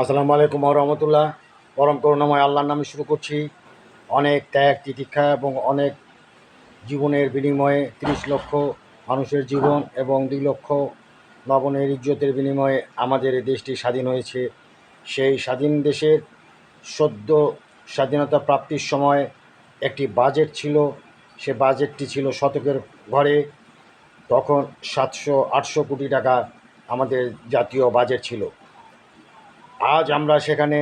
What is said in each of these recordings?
আসসালামু আলাইকুম রহমতুল্লাহ। পরম করুণাময় আল্লাহর নামে শুরু করছি। অনেক ত্যাগ, তিতিক্ষা এবং অনেক জীবনের বিনিময়ে তিরিশ লক্ষ মানুষের জীবন এবং দুই লক্ষ লবণের ইজ্জতের বিনিময়ে আমাদের এই দেশটি স্বাধীন হয়েছে। সেই স্বাধীন দেশের সদ্য স্বাধীনতা প্রাপ্তির সময় একটি বাজেট ছিল। সে বাজেটটি ছিল শতকের ঘরে। তখন সাতশো আটশো কোটি টাকা আমাদের জাতীয় বাজেট ছিল। আজ আমরা সেখানে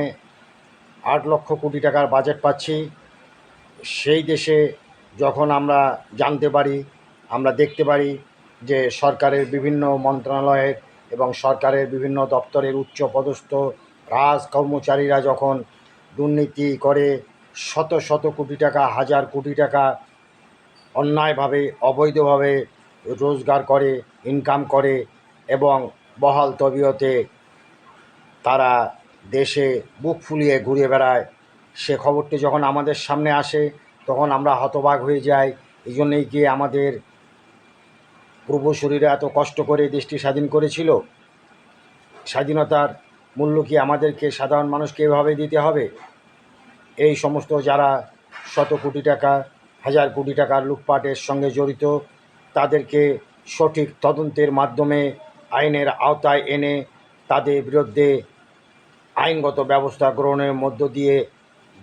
আট লক্ষ কোটি টাকার বাজেট পাচ্ছি। সেই দেশে যখন আমরা জানতে পারি, আমরা দেখতে পারি যে সরকারের বিভিন্ন মন্ত্রণালয়ের এবং সরকারের বিভিন্ন দপ্তরের উচ্চ পদস্থ রাজ কর্মচারীরা যখন দুর্নীতি করে, শত শত কোটি টাকা, হাজার কোটি টাকা অন্যায়ভাবে, অবৈধভাবে রোজগার করে ইনকাম করে এবং বহাল তবিয়তে তারা দেশে বুক ফুলিয়ে ঘুরে বেড়ায়। সে খবরটি যখন আমাদের সামনে আসে, তখন আমরা হতবাক হয়ে যাই। এই জন্যেই কি আমাদের পূর্বসূরীরা এত কষ্ট করে দেশটি স্বাধীন করেছিল? স্বাধীনতার মূল্য কি আমাদেরকে সাধারণ মানুষকে এভাবে দিতে হবে? এই সমস্ত যারা শত কোটি টাকা, হাজার কোটি টাকার লুটপাটের সঙ্গে জড়িত, তাদেরকে সঠিক তদন্তের মাধ্যমে আইনের আওতায় এনে তাদের বিরুদ্ধে আইনগত ব্যবস্থা গ্রহণের মধ্য দিয়ে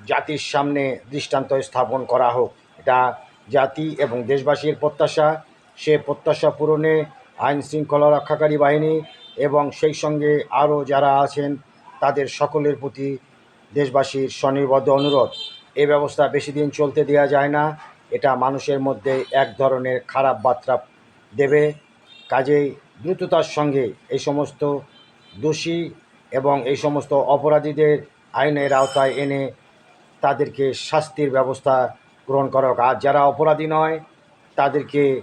জাতির সামনে দৃষ্টান্ত স্থাপন করা হোক। এটা জাতি এবং দেশবাসীর প্রত্যাশা। সে প্রত্যাশা পূরণে আইন শৃঙ্খলা রক্ষাকারী বাহিনী এবং সেই সঙ্গে আরও যারা আছেন, তাদের সকলের প্রতি দেশবাসীর স্বনির্বদ্ধ অনুরোধ। এই ব্যবস্থা বেশি দিন চলতে দেওয়া যায় না। এটা মানুষের মধ্যে এক ধরনের খারাপ বার্তা দেবে। কাজেই দ্রুততার সঙ্গে এই সমস্ত দোষী এবং এই সমস্ত অপরাধীদের আইনের আওতায় এনে তাদেরকে শাস্তির ব্যবস্থা গ্রহণ করা হোক। আর যারা অপরাধী নয়, তাদেরকে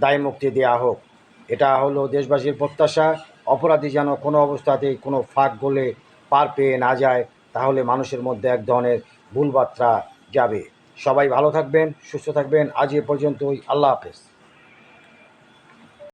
দায়মুক্তি দেওয়া হোক। এটা হলো দেশবাসীর প্রত্যাশা। অপরাধী যেন কোনো অবস্থাতেই কোনো ফাঁক গলে পার পেয়ে না যায়, তাহলে মানুষের মধ্যে এক ধরনের ভুলবার্তা যাবে। সবাই ভালো থাকবেন, সুস্থ থাকবেন। আজ এ পর্যন্তই। আল্লাহ হাফেজ।